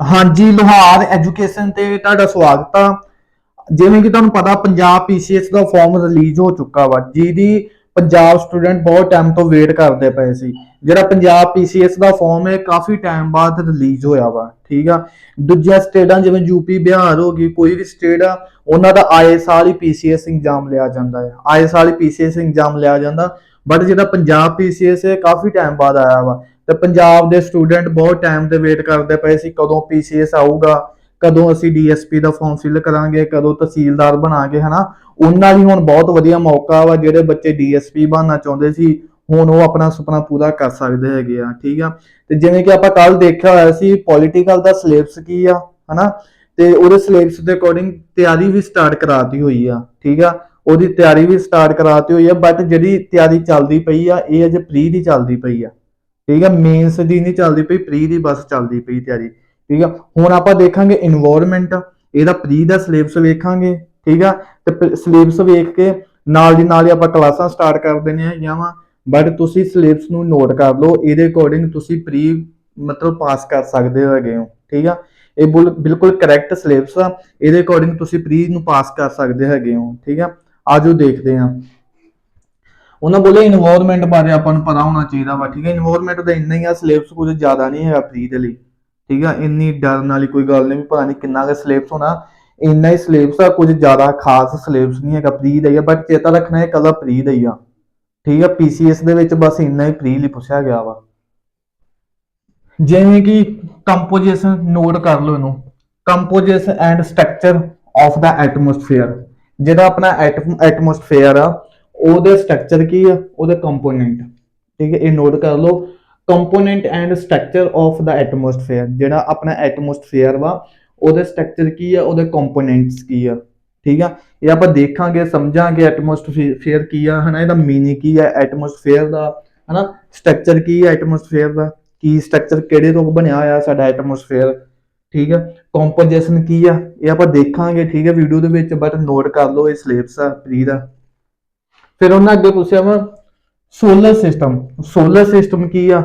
ਹਾਂਜੀ, ਲੋਹਾਰ ਐਜੂਕੇਸ਼ਨ ਤੇ ਤੁਹਾਡਾ ਸਵਾਗਤ ਆ। ਜਿਵੇਂ ਕਿ ਤੁਹਾਨੂੰ ਪਤਾ, ਪੰਜਾਬ ਪੀਸੀਐਸ ਦਾ ਫਾਰਮ ਰਿਲੀਜ਼ ਹੋ ਚੁੱਕਾ ਵਾ, ਜਿਹਦੀ ਪੰਜਾਬ ਸਟੂਡੈਂਟ ਬਹੁਤ ਟਾਈਮ ਤੋਂ ਵੇਟ ਕਰਦੇ ਪਏ ਸੀ। ਜਿਹੜਾ ਪੰਜਾਬ ਪੀਸੀਐਸ ਦਾ ਫਾਰਮ ਹੈ, ਕਾਫੀ ਟਾਈਮ ਬਾਅਦ ਰਿਲੀਜ਼ ਹੋਇਆ ਵਾ, ਠੀਕ ਆ? ਦੂਜੀਆਂ ਸਟੇਟਾਂ, ਜਿਵੇਂ ਯੂਪੀ ਬਿਹਾਰ ਹੋ ਗਈ, ਕੋਈ ਵੀ ਸਟੇਟ ਆ, ਉਹਨਾਂ ਦਾ ਆਏ ਸਾਲ ਹੀ ਪੀਸੀਐਸ ਐਗਜ਼ਾਮ ਲਿਆ ਜਾਂਦਾ ਹੈ। ਆਏ ਸਾਲ ਹੀ ਪੀਸੀਐਸ ਐਗਜ਼ਾਮ ਲਿਆ ਜਾਂਦਾ ਬਟ ਜਿਹੜਾ ਪੰਜਾਬ ਪੀਸੀਐਸ ਹੈ, ਕਾਫੀ ਟਾਈਮ ਬਾਅਦ ਆਇਆ ਵਾ। ਤੇ ਪੰਜਾਬ ਦੇ ਸਟੂਡੈਂਟ ਬਹੁਤ ਟਾਈਮ ਤੇ ਵੇਟ ਕਰਦੇ ਪਏ ਸੀ ਕਦੋਂ ਪੀਸੀਐਸ ਆਊਗਾ, ਕਦੋਂ ਅਸੀਂ ਡੀਐਸਪੀ ਦਾ ਫਾਰਮ ਫਿਲ ਕਰਾਂਗੇ, ਕਦੋਂ ਤਹਿਸੀਲਦਾਰ ਬਣਾਂਗੇ, ਹਨਾ? ਉਹਨਾਂ ਲਈ ਹੁਣ ਬਹੁਤ ਵਧੀਆ ਮੌਕਾ ਵਾ, ਜਿਹੜੇ ਬੱਚੇ ਡੀਐਸਪੀ ਬਣਨਾ ਚਾਹੁੰਦੇ ਸੀ, ਹੁਣ ਉਹ ਆਪਣਾ ਸੁਪਨਾ ਪੂਰਾ ਕਰ ਸਕਦੇ ਹੈਗੇ ਆ, ਠੀਕ ਆ? ਤੇ ਜਿਵੇਂ ਕਿ ਆਪਾਂ ਕੱਲ ਦੇਖਿਆ ਹੋਇਆ ਸੀ ਪੋਲੀਟੀਕਲ ਦਾ ਸਿਲੇਬਸ ਕੀ ਆ, ਹਨਾ? ਤੇ ਉਹਦੇ ਸਿਲੇਬਸ ਦੇ ਅਕੋਰਡਿੰਗ ਤਿਆਰੀ ਵੀ ਸਟਾਰਟ ਕਰਾਤੀ ਹੋਈ ਆ, ਠੀਕ ਆ? ਉਹਦੀ ਤਿਆਰੀ ਵੀ ਸਟਾਰਟ ਕਰਾਤੀ ਹੋਈ ਆ ਬਟ ਜਿਹੜੀ ਤਿਆਰੀ ਚੱਲਦੀ ਪਈ ਆ, ਇਹ ਅਜੇ ਪ੍ਰੀ ਦੀ ਚੱਲਦੀ ਪਈ ਆ। ਠੀਕ ਹੈ ਮੇਨਸ ਦੀ ਨਹੀਂ ਚੱਲਦੀ ਪਈ, ਪ੍ਰੀ ਦੀ ਬਸ ਚੱਲਦੀ ਪਈ ਤਿਆਰੀ, ਠੀਕ ਆ। ਹੁਣ ਆਪਾਂ ਦੇਖਾਂਗੇ এনवायरमेंट ਇਹਦਾ ਪ੍ਰੀ ਦਾ ਸਿਲੇਬਸ ਵੇਖਾਂਗੇ, ਠੀਕ ਆ। ਤੇ ਸਿਲੇਬਸ ਵੇਖ ਕੇ ਨਾਲ ਦੀ ਨਾਲ ਹੀ ਆਪਾਂ ਕਲਾਸਾਂ ਸਟਾਰਟ ਕਰ ਦਿੰਦੇ ਆ ਜਾਂ ਵਾ। ਬਟ ਤੁਸੀਂ ਸਿਲੇਬਸ ਨੂੰ ਨੋਟ ਕਰ ਲਓ, ਇਹਦੇ ਅਕੋਰਡਿੰਗ ਤੁਸੀਂ ਪ੍ਰੀ, ਮਤਲਬ ਪਾਸ ਕਰ ਸਕਦੇ ਹੋ ਹੈਗੇ ਹੋ, ਠੀਕ ਆ। ਇਹ ਬਿਲਕੁਲ ਕਰੈਕਟ ਸਿਲੇਬਸ ਆ। ਇਹਦੇ ਅਕੋਰਡਿੰਗ ਤੁਸੀਂ ਪ੍ਰੀ ਨੂੰ ਪਾਸ ਕਰ ਸਕਦੇ ਹੈਗੇ ਹੋ, ਠੀਕ ਆ। ਆਜੋ ਦੇਖਦੇ ਆ ਉਹਨਾਂ ਬੋਲੇ ਇਨਵਾਇਰਨਮੈਂਟ ਬਾਰੇ ਆਪਾਂ ਨੂੰ ਪਤਾ ਹੋਣਾ ਚਾਹੀਦਾ ਵਾ, ਠੀਕ ਹੈ? ਇਨਵਾਇਰਨਮੈਂਟ ਦਾ ਇੰਨਾ ਹੀ ਆ ਸਿਲੇਬਸ ਕੁਝ ਜ਼ਿਆਦਾ ਨਹੀਂ ਹੈਗਾ ਫ੍ਰੀ ਦੇ ਲਈ, ਠੀਕ ਆ? ਇੰਨੀ ਡਰਨ ਵਾਲੀ ਕੋਈ ਗੱਲ ਨਹੀਂ ਪਤਾ ਨਹੀਂ ਕਿੰਨਾ ਕੁ ਸਿਲੇਬਸ ਹੋਣਾ। ਇੰਨਾ ਹੀ ਸਿਲੇਬਸ ਆ, ਕੁਝ ਜ਼ਿਆਦਾ ਖਾਸ ਸਿਲੇਬਸ ਨਹੀਂ ਹੈਗਾ ਫ੍ਰੀ ਦਾ ਆ ਬਟ ਚੇਤਾ ਰੱਖਣਾ ਹੈ ਕੱਲਾ ਫ੍ਰੀ ਦਾ ਹੀ ਆ, ਠੀਕ ਆ? ਪੀਸੀਐਸ ਦੇ ਵਿੱਚ ਬਸ ਇੰਨਾ ਹੀ ਫ੍ਰੀ ਲਈ ਪੁੱਛਿਆ ਗਿਆ ਵਾ। ਜਿਵੇਂ ਕਿ ਕੰਪੋਜੀਸ਼ਨ ਨੋਟ ਕਰ ਲਓ ਇਹਨੂੰ। Composition and structure of the atmosphere ਜਿਹੜਾ ਆਪਣਾ ਐਟਮੋਸਫੇਅਰ ਆ ਉਹਦੇ ਸਟਰਕਚਰ ਕੀ ਆ? ਉਹਦੇ ਕੰਪੋਨੈਂਟ ਠੀਕ ਹੈ, ਇਹ ਨੋਟ ਕਰ ਲਓ। Component and structure of the atmosphere ਜਿਹੜਾ ਆਪਣਾ ਐਟਮੋਸਫੇਅਰ ਵਾ, ਉਹਦੇ ਸਟਰਕਚਰ ਕੀ ਆ? ਉਹਦੇ ਕੰਪੋਨੈਂਟਸ ਕੀ ਆ? ਠੀਕ ਆ? ਇਹ ਆਪਾਂ ਦੇਖਾਂਗੇ, ਸਮਝਾਂਗੇ ਐਟਮੋਸਫੇਅਰ ਕੀ ਆ, ਹਨਾ? ਇਹਦਾ ਮੀਨਿੰਗ ਕੀ ਆ? ਐਟਮੋਸਫੇਅਰ ਦਾ, ਹਨਾ? ਸਟਰਕਚਰ ਕੀ ਆ ਐਟਮੋਸਫੇਅਰ ਦਾ? ਕੀ ਸਟਰਕਚਰ ਕਿਹੜੇ ਤੋਂ ਬਣਿਆ ਹੋਇਆ ਸਾਡਾ ਐਟਮੋਸਫੇਅਰ ਠੀਕ ਆ? ਕੰਪੋਜੀਸ਼ਨ ਕੀ ਆ? ਇਹ ਆਪਾਂ ਦੇਖਾਂਗੇ, ਠੀਕ ਹੈ ਵੀਡੀਓ ਦੇ ਵਿੱਚ ਬਟ ਨੋਟ ਕਰ ਲਓ ਇਹ ਸਿਲੇਬਸ ਆ ਪ੍ਰੀ ਦਾ। ਫਿਰ ਉਹਨਾਂ ਅੱਗੇ ਪੁੱਛਿਆ ਵਾ ਸੋਲਰ ਸਿਸਟਮ ਸੋਲਰ ਸਿਸਟਮ ਕੀ ਆ?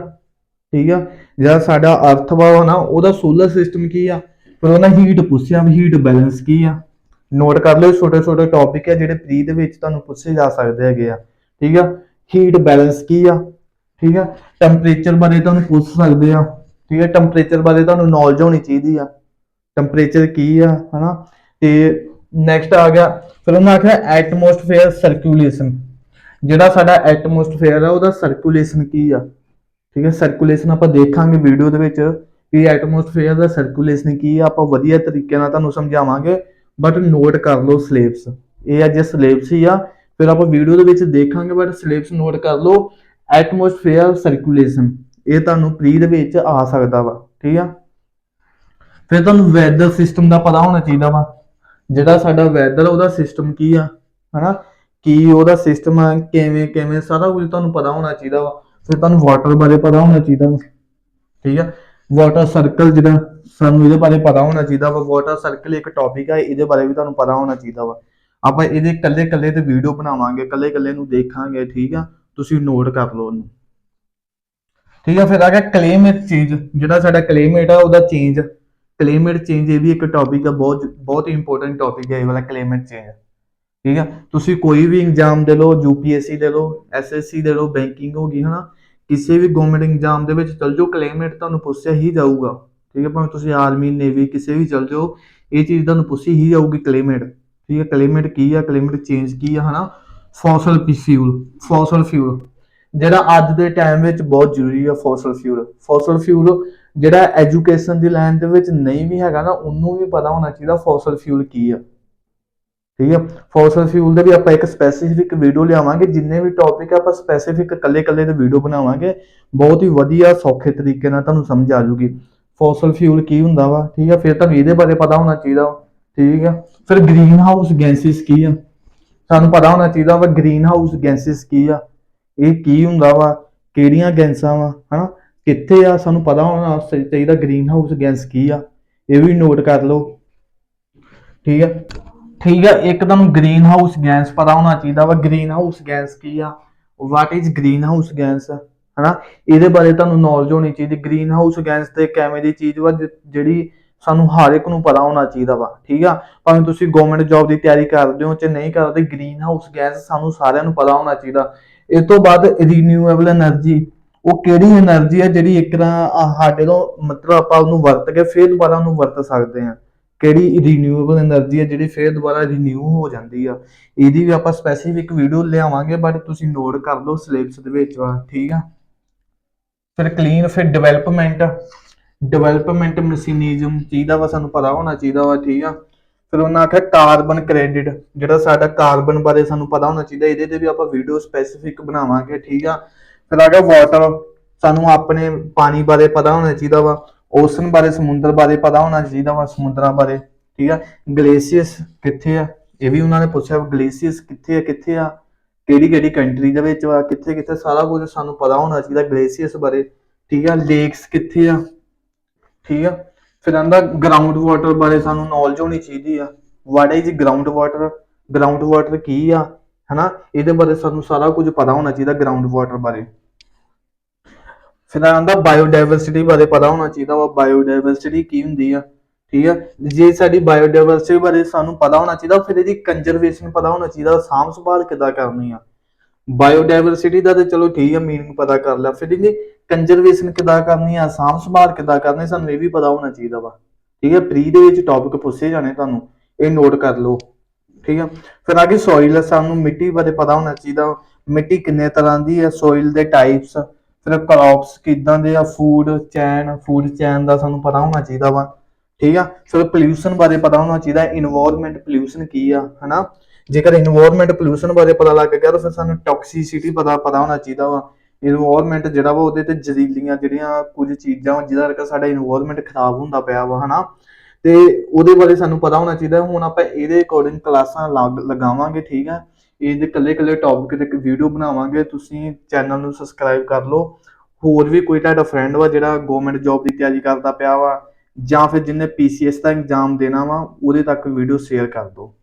ਠੀਕ ਆ? ਜਿਹੜਾ ਸਾਡਾ ਅਰਥ ਵਾ ਨਾ, ਉਹਦਾ ਸੋਲਰ ਸਿਸਟਮ ਕੀ ਆ? ਫਿਰ ਉਹਨਾਂ ਹੀਟ ਪੁੱਛਿਆ, ਵੀ ਹੀਟ ਬੈਲੈਂਸ ਕੀ ਆ? ਨੋਟ ਕਰ ਲਿਓ ਛੋਟੇ ਛੋਟੇ ਟੌਪਿਕ ਆ ਜਿਹੜੇ ਪ੍ਰੀ ਦੇ ਵਿੱਚ ਤੁਹਾਨੂੰ ਪੁੱਛੇ ਜਾ ਸਕਦੇ ਹੈਗੇ ਆ। ਠੀਕ ਆ? ਹੀਟ ਬੈਲੈਂਸ ਕੀ ਆ? ਠੀਕ ਆ? ਟੈਂਪਰੇਚਰ ਬਾਰੇ ਤੁਹਾਨੂੰ ਪੁੱਛ ਸਕਦੇ ਆ। ਠੀਕ ਹੈ ਟੈਂਪਰੇਚਰ ਬਾਰੇ ਤੁਹਾਨੂੰ ਨੌਲੇਜ ਹੋਣੀ ਚਾਹੀਦੀ ਆ। ਟੈਂਪਰੇਚਰ ਕੀ ਆ, ਹਨਾ? ਤੇ ਨੈਕਸਟ ਆ ਗਿਆ। ਫਿਰ ਉਹਨਾਂ ਆਖਿਆ ਐਟਮੋਸਫੇਅਰ ਸਰਕੂਲੇਸ਼ਨ ਜਿਹੜਾ ਸਾਡਾ ਐਟਮੋਸਫੇਅਰ ਆ, ਉਹਦਾ ਸਰਕੂਲੇਸ਼ਨ ਕੀ ਆ? ਠੀਕ ਹੈ ਸਰਕੂਲੇਸ਼ਨ ਆਪਾਂ ਦੇਖਾਂਗੇ ਵੀਡੀਓ ਦੇ ਵਿੱਚ ਕਿ ਐਟਮੋਸਫੇਅਰ ਦਾ ਸਰਕੂਲੇਸ਼ਨ ਕੀ ਆ, ਆਪਾਂ ਵਧੀਆ ਤਰੀਕੇ ਨਾਲ ਤੁਹਾਨੂੰ ਸਮਝਾਵਾਂਗੇ ਬਟ ਨੋਟ ਕਰ ਲਓ ਸਿਲੇਬਸ ਇਹ ਆ ਜੇ ਸਿਲੇਬਸ ਹੀ ਆ, ਫਿਰ ਆਪਾਂ ਵੀਡੀਓ ਦੇ ਵਿੱਚ ਦੇਖਾਂਗੇ ਬਟ ਸਿਲੇਬਸ ਨੋਟ ਕਰ ਲਓ ਐਟਮੋਸਫੇਅਰ ਸਰਕੂਲੇਸ਼ਨ ਇਹ ਤੁਹਾਨੂੰ ਪ੍ਰੀ ਦੇ ਵਿੱਚ ਆ ਸਕਦਾ ਵਾ, ਠੀਕ ਆ? ਫਿਰ ਤੁਹਾਨੂੰ ਵੈਦਰ ਸਿਸਟਮ ਦਾ ਪਤਾ ਹੋਣਾ ਚਾਹੀਦਾ ਵਾ। ਜਿਹੜਾ ਸਾਡਾ ਵੈਦਰ ਉਹਦਾ ਸਿਸਟਮ ਕੀ ਆ, ਹਨਾ? ਕੀ ਉਹਦਾ ਸਿਸਟਮ ਆ, ਕਿਵੇਂ ਕਿਵੇਂ, ਸਾਰਾ ਕੁਝ ਤੁਹਾਨੂੰ ਪਤਾ ਹੋਣਾ ਚਾਹੀਦਾ ਵਾ। ਫਿਰ ਤੁਹਾਨੂੰ ਵਾਟਰ ਬਾਰੇ ਪਤਾ ਹੋਣਾ ਚਾਹੀਦਾ ਵਾ। ਠੀਕ ਆ? ਵਾਟਰ ਸਰਕਲ ਜਿਹੜਾ ਸਾਨੂੰ ਇਹਦੇ ਬਾਰੇ ਪਤਾ ਹੋਣਾ ਚਾਹੀਦਾ ਵਾ। ਵਾਟਰ ਸਰਕਲ ਇੱਕ ਟੌਪਿਕ ਆ, ਇਹਦੇ ਬਾਰੇ ਵੀ ਤੁਹਾਨੂੰ ਪਤਾ ਹੋਣਾ ਚਾਹੀਦਾ ਵਾ। ਆਪਾਂ ਇਹਦੇ ਕੱਲੇ ਕੱਲੇ ਤੇ ਵੀਡੀਓ ਬਣਾਵਾਂਗੇ ਕੱਲੇ ਕੱਲੇ ਨੂੰ ਦੇਖਾਂਗੇ, ਠੀਕ ਆ? ਤੁਸੀਂ ਨੋਟ ਕਰ ਲਓ ਉਹਨੂੰ। ਠੀਕ ਆ? ਫਿਰ ਆ ਗਿਆ ਕਲਾਈਮੇਟ ਚੇਂਜ ਜਿਹੜਾ ਸਾਡਾ ਕਲਾਈਮੇਟ ਆ, ਉਹਦਾ ਚੇਂਜ ਕਲਾਈਮੇਟ ਚੇਂਜ ਇਹ ਵੀ ਇੱਕ ਟੌਪਿਕ ਆ, ਬਹੁਤ ਬਹੁਤ ਇੰਪੋਰਟੈਂਟ ਟੌਪਿਕ ਹੈ ਇਹ ਵਾਲਾ ਕਲਾਈਮੇਟ ਚੇਂਜ ਠੀਕ ਆ? ਤੁਸੀਂ ਕੋਈ ਵੀ ਐਗਜ਼ਾਮ ਦੇ ਲਓ ਯੂਪੀਐਸਸੀ ਦੇ ਲਓ ਐਸਐਸਸੀ ਦੇ ਲਓ, ਬੈਂਕਿੰਗ ਹੋ ਗਈ, ਹਨਾ? ਕਿਸੇ ਵੀ ਗਵਰਨਮੈਂਟ ਐਗਜ਼ਾਮ ਦੇ ਵਿੱਚ ਚਲ ਜਾਓ ਕਲਾਈਮੇਟ ਤੁਹਾਨੂੰ ਪੁੱਛਿਆ ਹੀ ਜਾਊਗਾ, ਠੀਕ ਹੈ ਭਾਵੇਂ ਤੁਸੀਂ ਆਰਮੀ ਨੇਵੀ ਕਿਸੇ ਵੀ ਚਲ ਜਾਓ, ਇਹ ਚੀਜ਼ ਤੁਹਾਨੂੰ ਪੁੱਛੀ ਹੀ ਜਾਊਗੀ ਕਲਾਈਮੇਟ ਠੀਕ ਹੈ ਕਲਾਈਮੇਟ ਕੀ ਆ? ਕਲਾਈਮੇਟ ਚੇਂਜ ਕੀ ਆ, ਹਨਾ? ਫੋਸਲ ਫਿਊਲ ਫੋਸਲ ਫਿਊਲ ਜਿਹੜਾ ਅੱਜ ਦੇ ਟਾਈਮ ਵਿੱਚ ਬਹੁਤ ਜ਼ਰੂਰੀ ਆ ਫੋਸਲ ਫਿਊਲ ਫੋਸਲ ਫਿਊਲ ਜਿਹੜਾ ਐਜੂਕੇਸ਼ਨ ਦੀ ਲਾਈਨ ਦੇ ਵਿੱਚ ਨਹੀਂ ਵੀ ਹੈਗਾ ਨਾ, ਉਹਨੂੰ ਵੀ ਪਤਾ ਹੋਣਾ ਚਾਹੀਦਾ ਫੋਸਲ ਫਿਊਲ ਕੀ ਆ। ਠੀਕ ਹੈ? ਫੋਸਲ ਫਿਊਲ ਦੇ ਵੀ ਆਪਾਂ ਇੱਕ ਸਪੈਸੀਫਿਕ ਵੀਡੀਓ ਲਿਆਵਾਂਗੇ ਜਿੰਨੇ ਵੀ ਟੌਪਿਕ ਆ ਆਪਾਂ ਸਪੈਸੀਫਿਕ ਕੱਲੇ-ਕੱਲੇ ਦੇ ਵੀਡੀਓ ਬਣਾਵਾਂਗੇ ਬਹੁਤ ਹੀ ਵਧੀਆ ਸੌਖੇ ਤਰੀਕੇ ਨਾਲ ਤੁਹਾਨੂੰ ਸਮਝ ਆ ਜੂਗੀ ਫੋਸਲ ਫਿਊਲ ਕੀ ਹੁੰਦਾ ਵਾ? ਠੀਕ ਹੈ? ਫਿਰ ਤੁਹਾਨੂੰ ਇਹਦੇ ਬਾਰੇ ਪਤਾ ਹੋਣਾ ਚਾਹੀਦਾ ਵਾ, ਠੀਕ ਹੈ? ਫਿਰ ਗ੍ਰੀਨ ਹਾਊਸ ਗੈਸਿਸ ਕੀ ਆ? ਸਾਨੂੰ ਪਤਾ ਹੋਣਾ ਚਾਹੀਦਾ ਵਾ ਗ੍ਰੀਨ ਹਾਊਸ ਗੈਸਿਸ ਕੀ ਆ? ਇਹ ਕੀ ਹੁੰਦਾ ਵਾ? ਕਿਹੜੀਆਂ ਗੈਸਾਂ ਵਾ? ਹਨਾ? ਕਿੱਥੇ ਆ? ਸਾਨੂੰ ਪਤਾ ਹੋਣਾ ਚਾਹੀਦਾ ਗ੍ਰੀਨ ਹਾਊਸ ਗੈਸ ਕੀ ਆ? ਇਹ ਵੀ ਨੋਟ ਕਰ ਲਓ। ਠੀਕ ਆ ਠੀਕ ਆ ਇੱਕ ਤੁਹਾਨੂੰ ਗ੍ਰੀਨ ਹਾਊਸ ਗੈਸ ਪਤਾ ਹੋਣਾ ਚਾਹੀਦਾ ਵਾ ਗ੍ਰੀਨ ਹਾਊਸ ਗੈਸ ਕੀ ਆ? What is greenhouse gas ਹਨਾ? ਇਹਦੇ ਬਾਰੇ ਤੁਹਾਨੂੰ ਨੌਲੇਜ ਹੋਣੀ ਚਾਹੀਦੀ ਗ੍ਰੀਨ ਹਾਊਸ ਗੈਸ ਤੇ ਕਿਵੇਂ ਦੀ ਚੀਜ਼ ਵਾ ਜਿਹੜੀ ਸਾਨੂੰ ਹਰ ਇੱਕ ਨੂੰ ਪਤਾ ਹੋਣਾ ਚਾਹੀਦਾ ਵਾ, ਠੀਕ ਆ? ਭਾਵੇਂ ਤੁਸੀਂ ਗਵਰਨਮੈਂਟ ਜੌਬ ਦੀ ਤਿਆਰੀ ਕਰਦੇ ਹੋ ਜਾਂ ਨਹੀਂ ਕਰਦੇ ਗ੍ਰੀਨ ਹਾਊਸ ਗੈਸ ਸਾਨੂੰ ਸਾਰਿਆਂ ਨੂੰ ਪਤਾ ਹੋਣਾ ਚਾਹੀਦਾ। ਇਸ ਤੋਂ ਬਾਅਦ ਰੀਨਿਊਏਬਲ એનર્ਜੀ ਉਹ ਕਿਹੜੀ એનર્ਜੀ ਆ ਜਿਹੜੀ ਇੱਕ ਤਰ੍ਹਾਂ ਸਾਡੇ ਤੋਂ ਮਤਲਬ ਆਪਾਂ ਉਹਨੂੰ ਵਰਤ ਕੇ ਫਿਰ ਦੁਬਾਰਾ ਉਹਨੂੰ ਵਰਤ ਸਕਦੇ ਹਾਂ। ਕਿਹੜੀ ਰੀਨਿਊਏਬਲ એનર્ਜੀ ਹੈ ਜਿਹੜੀ ਫੇਰ ਦੁਬਾਰਾ ਰੀਨਿਊ ਹੋ ਜਾਂਦੀ ਆ। ਇਹਦੀ ਵੀ ਆਪਾਂ ਸਪੈਸੀਫਿਕ ਵੀਡੀਓ ਲਿਆਵਾਂਗੇ ਬਟ ਤੁਸੀਂ ਨੋਟ ਕਰ ਲਓ ਸਿਲੇਬਸ ਦੇ ਵਿੱਚ ਵਾ ਠੀਕ ਆ? ਫਿਰ ਕਲੀਨ ਫਿਰ ਡਿਵੈਲਪਮੈਂਟ ਡਿਵੈਲਪਮੈਂਟ ਮਸ਼ੀਨਿਜ਼ਮ ਚਾਹੀਦਾ ਵਾ, ਸਾਨੂੰ ਪਤਾ ਹੋਣਾ ਚਾਹੀਦਾ ਵਾ, ਠੀਕ ਆ? ਫਿਰ ਉਹਨਾਂ ਆਖਿਆ ਕਾਰਬਨ ਕ੍ਰੈਡਿਟ ਜਿਹੜਾ ਸਾਡਾ ਕਾਰਬਨ ਬਾਰੇ ਸਾਨੂੰ ਪਤਾ ਹੋਣਾ ਚਾਹੀਦਾ, ਇਹਦੇ ਤੇ ਵੀ ਆਪਾਂ ਵੀਡੀਓ ਸਪੈਸੀਫਿਕ ਬਣਾਵਾਂਗੇ, ਠੀਕ ਆ? ਫਿਰ ਆ ਗਿਆ ਵਾਟਰ ਸਾਨੂੰ ਆਪਣੇ ਪਾਣੀ ਬਾਰੇ ਪਤਾ ਹੋਣਾ ਚਾਹੀਦਾ ਵਾ। ਓਸ਼ਨ ਬਾਰੇ, ਸਮੁੰਦਰ ਬਾਰੇ ਪਤਾ ਹੋਣਾ ਚਾਹੀਦਾ ਵਾ, ਸਮੁੰਦਰਾਂ ਬਾਰੇ, ਠੀਕ ਆ? ਗਲੇਸ਼ੀਅਸ ਕਿੱਥੇ ਆ? ਇਹ ਵੀ ਉਹਨਾਂ ਨੇ ਪੁੱਛਿਆ ਗਲੇਸ਼ੀਅਸ ਕਿੱਥੇ ਆ ਕਿੱਥੇ ਆ? ਕਿਹੜੀ ਕਿਹੜੀ ਕੰਟਰੀ ਦੇ ਵਿੱਚ ਵਾ, ਕਿੱਥੇ ਕਿੱਥੇ? ਸਾਰਾ ਕੁਝ ਸਾਨੂੰ ਪਤਾ ਹੋਣਾ ਚਾਹੀਦਾ ਗਲੇਸ਼ੀਅਸ ਬਾਰੇ, ਠੀਕ ਆ? ਲੇਕਸ ਕਿੱਥੇ ਆ? ਠੀਕ ਆ? ਫਿਰ ਆਂਦਾ ਗਰਾਊਂਡ ਵਾਟਰ ਬਾਰੇ ਸਾਨੂੰ ਨੌਲੇਜ ਹੋਣੀ ਚਾਹੀਦੀ ਆ। What is groundwater groundwater ਕੀ ਆ? ਹਨਾ? ਇਹਦੇ ਬਾਰੇ ਸਾਨੂੰ ਸਾਰਾ ਕੁਝ ਪਤਾ ਹੋਣਾ ਚਾਹੀਦਾ ਗਰਾਊਂਡ ਵਾਟਰ ਬਾਰੇ। ਫਿਰ ਆਂਦਾ ਬਾਇਓਡਾਇਵਰਸਿਟੀ ਬਾਰੇ ਪਤਾ ਹੋਣਾ ਚਾਹੀਦਾ ਵਾ ਬਾਇਓਡਾਇਵਰਸਿਟੀ ਕੀ ਹੁੰਦੀ ਆ, ਠੀਕ ਆ? ਜੇ ਸਾਡੀ ਬਾਇਓਡਾਇਵਰਸਿਟੀ ਬਾਰੇ ਸਾਨੂੰ ਪਤਾ ਹੋਣਾ ਚਾਹੀਦਾ, ਫਿਰ ਇਹਦੀ ਕੰਜ਼ਰਵੇਸ਼ਨ ਪਤਾ ਹੋਣਾ ਚਾਹੀਦਾ, ਸਾਂਭ ਸੰਭਾਲ ਕਿੱਦਾਂ ਕਰਨੀ ਆ? ਬਾਇਓਡਾਇਵਰਸਿਟੀ ਦਾ ਤੇ ਚਲੋ ਠੀਕ ਆ ਮੀਨਿੰਗ ਪਤਾ ਕਰ ਲਿਆ, ਫਿਰ ਇਹਦੀ ਕੰਜ਼ਰਵੇਸ਼ਨ ਕਿੱਦਾਂ ਕਰਨੀ ਆ, ਸਾਂਭ ਸੰਭਾਲ ਕਿੱਦਾਂ ਕਰਨੀ, ਸਾਨੂੰ ਇਹ ਵੀ ਪਤਾ ਹੋਣਾ ਚਾਹੀਦਾ ਵਾ, ਠੀਕ ਹੈ ਪ੍ਰੀ ਦੇ ਵਿੱਚ ਟੌਪਿਕ ਪੁੱਛੇ ਜਾਣੇ ਤੁਹਾਨੂੰ, ਇਹ ਨੋਟ ਕਰ ਲਓ, ਠੀਕ ਆ? ਫਿਰ ਅੱਗੇ ਸੋਇਲ ਸਾਨੂੰ ਮਿੱਟੀ ਬਾਰੇ ਪਤਾ ਹੋਣਾ ਚਾਹੀਦਾ, ਮਿੱਟੀ ਕਿੰਨੇ ਤਰ੍ਹਾਂ ਦੀ ਹੈ ਸੋਇਲ ਦੇ ਟਾਈਪਸ ਫਿਰ ਕ੍ਰੌਪਸ ਕਿਦਾਂ ਦੇ ਆ ਫੂਡ ਚੈਨ ਫੂਡ ਚੈਨ ਦਾ ਸਾਨੂੰ ਪਤਾ ਹੋਣਾ ਚਾਹੀਦਾ ਵਾ, ਠੀਕ ਆ? ਫਿਰ ਪੋਲੂਸ਼ਨ ਬਾਰੇ ਪਤਾ ਹੋਣਾ ਚਾਹੀਦਾ এনवायरमेंट ਪੋਲੂਸ਼ਨ ਕੀ ਆ, ਹਨਾ? ਜੇਕਰ এনवायरमेंट ਪੋਲੂਸ਼ਨ ਬਾਰੇ ਪਤਾ ਲੱਗ ਗਿਆ, ਤਾਂ ਫਿਰ ਸਾਨੂੰ ਟੌਕਸੀਸਿਟੀ ਪਤਾ ਪਤਾ ਹੋਣਾ ਚਾਹੀਦਾ ਵਾ। এনवायरमेंट ਜਿਹੜਾ ਵਾ, ਉਹਦੇ ਤੇ ਜ਼ਹਿਰੀਲੀਆਂ ਜਿਹੜੀਆਂ ਕੁਝ ਚੀਜ਼ਾਂ ਜਿਹਦਾ ਕਰਕੇ ਸਾਡਾ এনवायरमेंट ਖਰਾਬ ਹੁੰਦਾ ਪਿਆ ਵਾ, ਹਨਾ? ਤੇ ਉਹਦੇ ਬਾਰੇ ਸਾਨੂੰ ਪਤਾ ਹੋਣਾ ਚਾਹੀਦਾ, ਹੁਣ ਆਪਾਂ ਇਹਦੇ ਅਕੋਰਡਿੰਗ ਕਲਾਸਾਂ ਲਗਾਵਾਂਗੇ, ਠੀਕ ਆ? ਇਹਦੇ ਇਕੱਲੇ ਇਕੱਲੇ ਟੌਪਿਕ ਤੇ ਇੱਕ ਵੀਡੀਓ ਬਣਾਵਾਂਗੇ, ਤੁਸੀਂ ਚੈਨਲ ਨੂੰ ਸਬਸਕ੍ਰਾਈਬ ਕਰ ਲਓ। ਹੋਰ ਵੀ ਕੋਈ ਤੁਹਾਡਾ ਫਰੈਂਡ ਵਾ ਜਿਹੜਾ ਗਵਰਨਮੈਂਟ ਜੌਬ ਦੀ ਤਿਆਰੀ ਕਰਦਾ ਪਿਆ ਵਾ ਜਾਂ ਫਿਰ ਜਿਹਨੇ ਪੀਸੀਐਸ ਦਾ ਐਗਜ਼ਾਮ ਦੇਣਾ ਵਾ, ਉਹਦੇ ਤੱਕ ਵੀਡੀਓ ਸ਼ੇਅਰ ਕਰ ਦਿਓ।